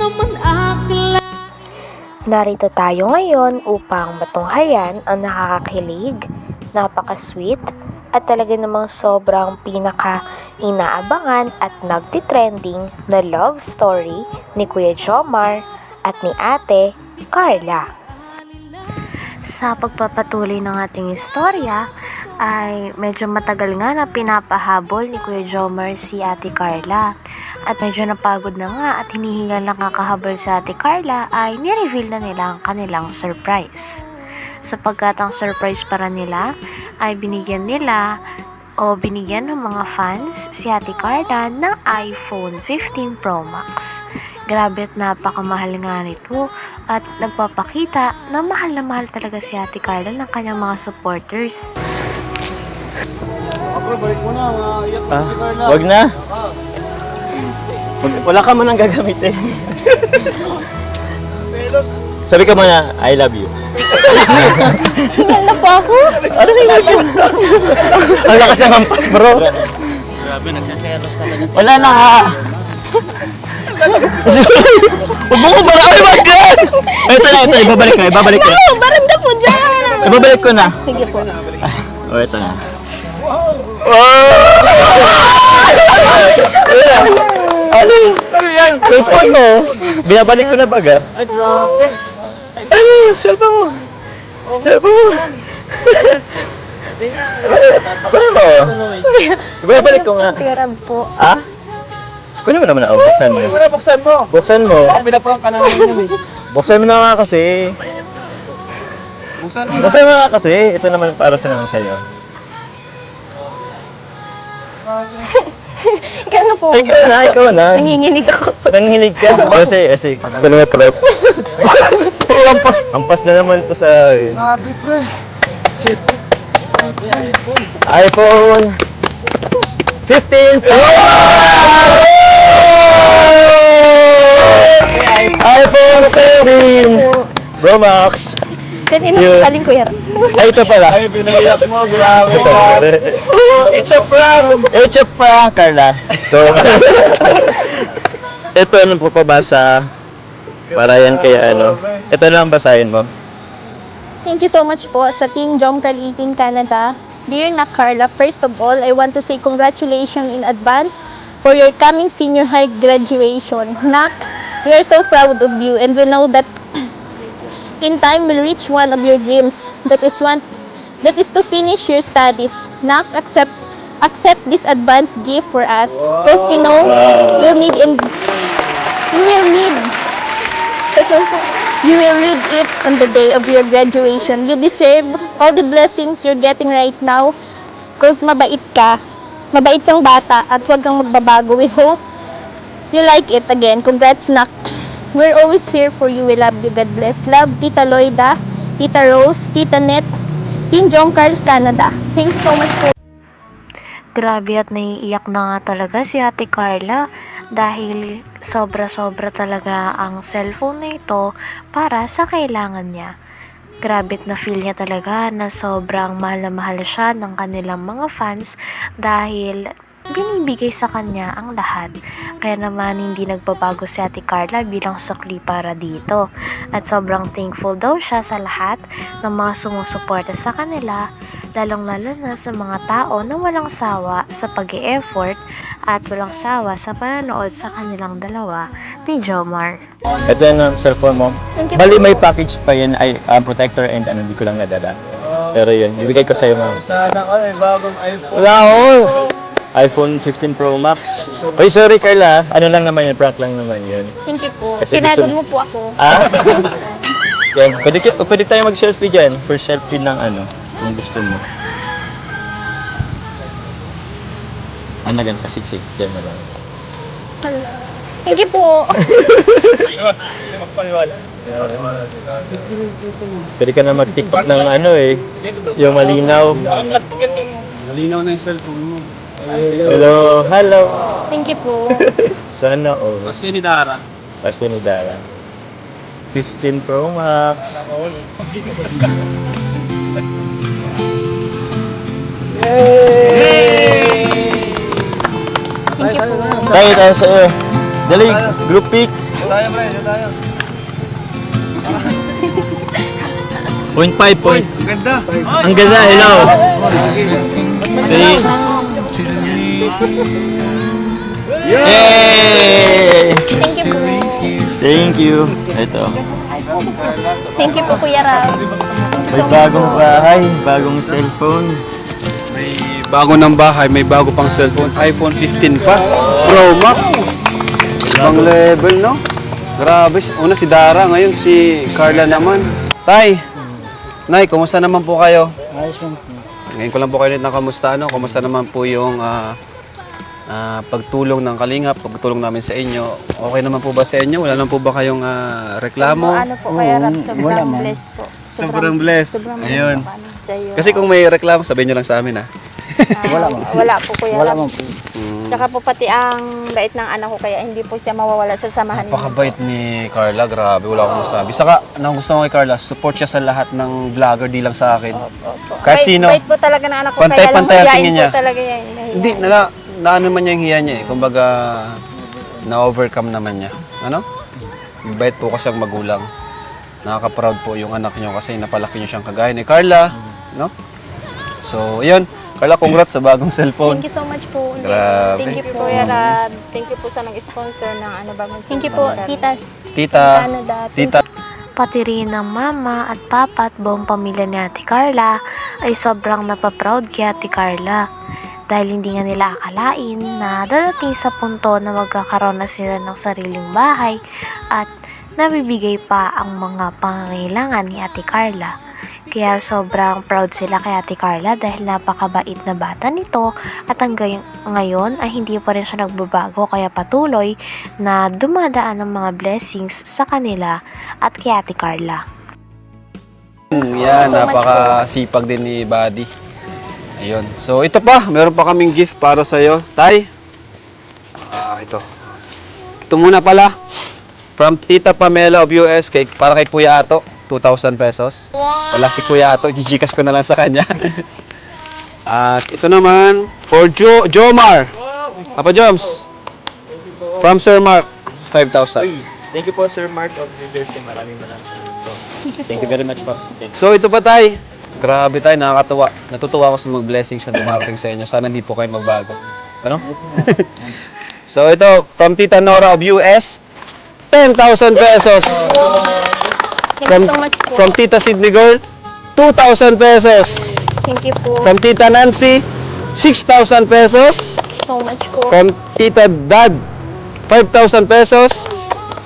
naman akla Narito tayo ngayon upang matunghayan ang nakakakilig, napaka-sweet, at talaga namang sobrang pinaka-inaabangan at nagtitrending na love story ni Kuya Jomar at ni Ate Carla. Sa pagpapatuloy ng ating istorya, ay medyo matagal nga na pinapahabol ni Kuya Jomar si Ate Carla. At medyo napagod na nga at hinihingal na kakahabol sa Ate Carla ay nireveal na nila ang kanilang surprise. Sapagkat ang surprise para nila ay binigyan nila o binigyan ng mga fans si Ate Carla ng iPhone 15 Pro Max. Grabe at napakamahal nga nito at nagpapakita na mahal na mahal talaga si Ate Carla ng kanyang mga supporters. Ako, balik mo na. Maiyak na Ah, si Carla. wag na. Wag- wala ka mo nang gagamitin. Selos. Sabi ka muna, I love you. Hingal na po ako. Ano na yun? Ang lakas ng hampas, bro. Grabe, nagsaselos ka na. Wala na. Huwag mo ko bara. Ay, wag ka! Ay, ito na, ito. Ibabalik ko, ibabalik ko. Oh, baranda po dyan. Ibabalik ko na. Sige po. O, ito na. Ano? Ano yan? Cellphone mo. Binabalik ko na baga. Ay, grabe. Ano? Cellphone mo. Cellphone mo. Ano mo? Ibabalik ko nga. Tirab po. Ha? Kunin mo naman ako. Buksan mo. Wala, buksan mo. Buksan mo. Baka pinaprank ka na eh. Buksan mo na nga kasi. Buksan mo na. Buksan mo nga kasi. Ito naman para sa naman sa'yo. Ikaw na po. Ay, ikaw na, ikaw na. Nanginginig ako. Nanginig ka. Kasi, kasi, ano nga pala. Lampas. Lampas na naman to sa akin. Grabe, pre. iPhone 15 Pro iPhone 17 Pro Max. Yun. po kaling kuya. Ay, ito pala. Ay, pinaiyak mo. Grabe. Sorry. It's a prank. It's a prank, Carla. So, ito ano po pabasa para yan kay ano. Ito lang basahin mo. Thank you so much po sa Team Jomcar 18 Canada. Dear Nak Carla, first of all, I want to say congratulations in advance for your coming senior high graduation. Nak, we are so proud of you and we know that in time will reach one of your dreams. That is one that is to finish your studies. Nak, accept accept this advance gift for us because you know you'll need in you will need you will need it on the day of your graduation. You deserve all the blessings you're getting right now because mabait ka. Mabait kang bata at huwag kang magbabago. We hope you like it again. Congrats, Nak. We're always here for you. We love you. God bless. Love, Tita Loida, Tita Rose, Tita Net, Team Jongkar, Canada. Thank you so much po. Grabe at naiiyak na nga talaga si Ate Carla dahil sobra-sobra talaga ang cellphone na ito para sa kailangan niya. Grabe na feel niya talaga na sobrang mahal na mahal siya ng kanilang mga fans dahil binibigay sa kanya ang lahat. Kaya naman hindi nagbabago si Ate Carla bilang sukli para dito. At sobrang thankful daw siya sa lahat ng mga sumusuporta sa kanila lalong-lalo na sa mga tao na walang sawa sa pag effort at walang sawa sa panonood sa kanilang dalawa ni Jomar. Ito yan ang cellphone mo. Bali may package pa yan ay um, protector and ano, hindi ko lang nadala. Pero yun, ibigay ko sa'yo ma'am. Sana ko eh, bagong iPhone. Wala ako! iPhone 15 Pro Max. Oy, sorry Carla. Ano lang naman yun, prank lang naman yun. Thank you po. Kasi Pinagod gusto- mo po ako. Ah? yan, pwede, ki- pwede tayo mag-selfie dyan. For selfie ng ano, kung gusto mo. Ano gan kasiksik, dyan na lang. Thank you po. Pwede ka na mag-tiktok ng ano eh, yung malinaw. Malinaw na yung cellphone mo. Hello, hello. Thank you po. Sana all. Mas ni Dara. Tapos ni Dara. 15 Pro Max. Thank you po. Tayo tayo sa iyo. Dali, group pic. tayo, pre. Tayo. Point five, point. Ang ganda. Ang ganda, hello. Thank Yay! Thank you po. Thank you. Ito. Thank you po, Kuya Ram. Thank you May so much bagong po. bahay, bagong cellphone. May bago ng bahay, may bago pang cellphone. iPhone 15 pa. Pro Max. Ibang level, no? Grabe. Una si Dara, ngayon si Carla naman. Tay, Nay, kumusta naman po kayo? Ayos lang po. Ngayon ko lang po kayo ulit na kamusta, no? Kumusta naman po yung ah, ah, pagtulong ng Kalingap, pagtulong namin sa inyo. Okay naman po ba sa inyo? Wala naman po ba kayong ah, reklamo? Ano po, Kuya Rap, wala sobrang man. blessed po. Sobrang blessed. Sobrang Ayun. ano. Kasi kung may reklamo, sabihin nyo lang sa amin, ha? Wala man. Wala po, Kuya Wala Rap. man po. Tsaka po pati ang bait ng anak ko, kaya hindi po siya mawawala sa samahan niyo. Napakabait ni Carla, grabe, wala akong masabi. Saka, ang gusto ko kay Carla, support siya sa lahat ng vlogger, di lang sa akin. Kahit Bait- sino. Bait po talaga ng anak ko, Pantay-pantay ang kaya lang tingin hiyain niya. talaga yan. Hindi, na, naano man niya yung hiya niya eh. Kumbaga, na-overcome naman niya. Ano? Bait po kasi ang magulang. Nakaka-proud po yung anak niyo kasi napalaki niyo siyang kagaya ni Carla. No? So, yun. Carla, congrats sa bagong cellphone. Thank you so much po. Grabe. Thank you po, Kuya Rab. Thank you po sa nag-sponsor ng ano ba Thank you po, titas. Tita, Canada. tita, Pati rin ng mama at papa at buong pamilya ni Ate Carla ay sobrang napaproud kay Ate Carla. Dahil hindi nga nila akalain na dadating sa punto na magkakaroon na sila ng sariling bahay at nabibigay pa ang mga pangangailangan ni Ate Carla. Kaya sobrang proud sila kay Ate Carla dahil napakabait na bata nito at hanggang ngayon ay hindi pa rin siya nagbabago kaya patuloy na dumadaan ng mga blessings sa kanila at kay Ate Carla. Yan, napakasipag din ni Buddy. Ayun. So, ito pa. Meron pa kaming gift para sa'yo. Tay. Ah, ito. Ito muna pala. From Tita Pamela of US, kay, para kay Kuya Ato. 2,000 pesos. Wala si Kuya Ato. Gigikas ko na lang sa kanya. At ito naman, for jo Jomar. Papa Joms. From Sir Mark. 5,000. Thank you po, Sir Mark of New Jersey. Maraming maraming salamat po. Thank you very much po. So ito pa tay. Grabe tay, nakakatuwa. Natutuwa ako sa mga blessings na dumarating sa inyo. Sana hindi po kayo magbago. Ano? so ito, from Tita Nora of US, 10,000 pesos. Thank From, you so much po. from Tita Sydney Girl, 2,000 pesos. Thank you po. From Tita Nancy, 6,000 pesos. so much po. From Tita Dad, 5,000 pesos.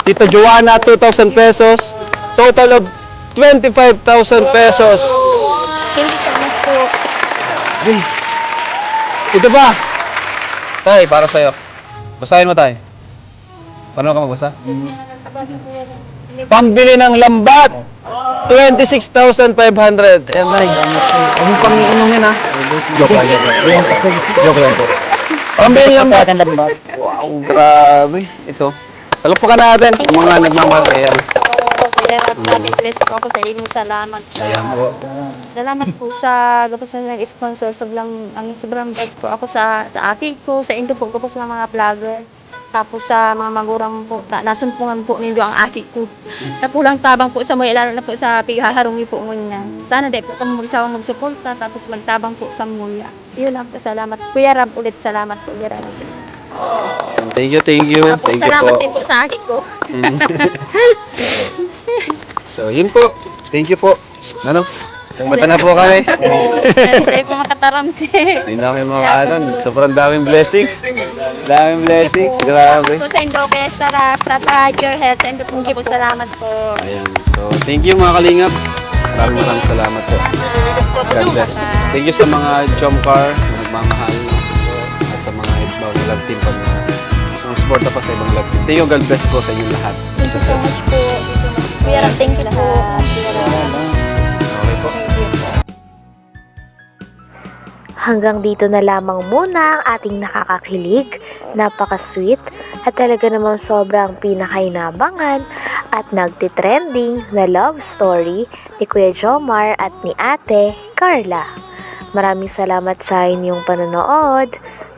Tita Joanna, 2,000 pesos. Total of 25,000 pesos. Po. Ito pa. Tay, para sa'yo. Basahin mo, tay. Paano ka magbasa? Pambili ng lambat. 26,500. Ayan, tay. Huwag mo pang ha? Joke lang, joke lang. Po. Pambili ng lambat. Wow, grabe. Ito. Talukpakan natin. Ang mga nagmamahal kay Yan. Kuya Rab, bless po ako sa inyo. Salamat. Ayan po. Salamat po sa tapos na nag-sponsor. Sobrang, ang sobrang blessed po ako sa sa akin ko, sa inyo po ko po sa mga vlogger. Tapos sa mga magurang po, ta, nasumpungan po ninyo ang aki ko. Sa pulang tabang po sa mga lalo na po sa pihaharungi po mo niya. Sana di po kami magsawang magsuporta, tapos magtabang po sa mulya. Yun lang po, salamat. Kuya Rab ulit, salamat po. Kuya Rab. Thank you, thank you. Tapos Thank you salamat po. din po sa aki ko. So, yun po. Thank you po. Ano? Isang mata na po kami. Hindi po makataramsi. Hindi na kayo mga ano. Sobrang daming blessings. Daming blessings. Grabe. po sa Indo, kaya sarap, sa Tiger Health, and thank you po, salamat po. Ayan. So, thank you mga kalingap. Maraming maraming salamat po. God bless. Thank you sa mga Chomcar na nagmamahal. Love team pag mga suporta pa sa ibang love team. Thank you. God bless po sa inyong lahat. Thank you so much po. Kuya Rab, thank you Rab. Okay po. Thank you po. Hanggang dito na lamang muna ang ating nakakakilig, napaka-sweet at talaga namang sobrang pinakainabangan at nagtitrending na love story ni Kuya Jomar at ni Ate Carla. Maraming salamat sa inyong panonood.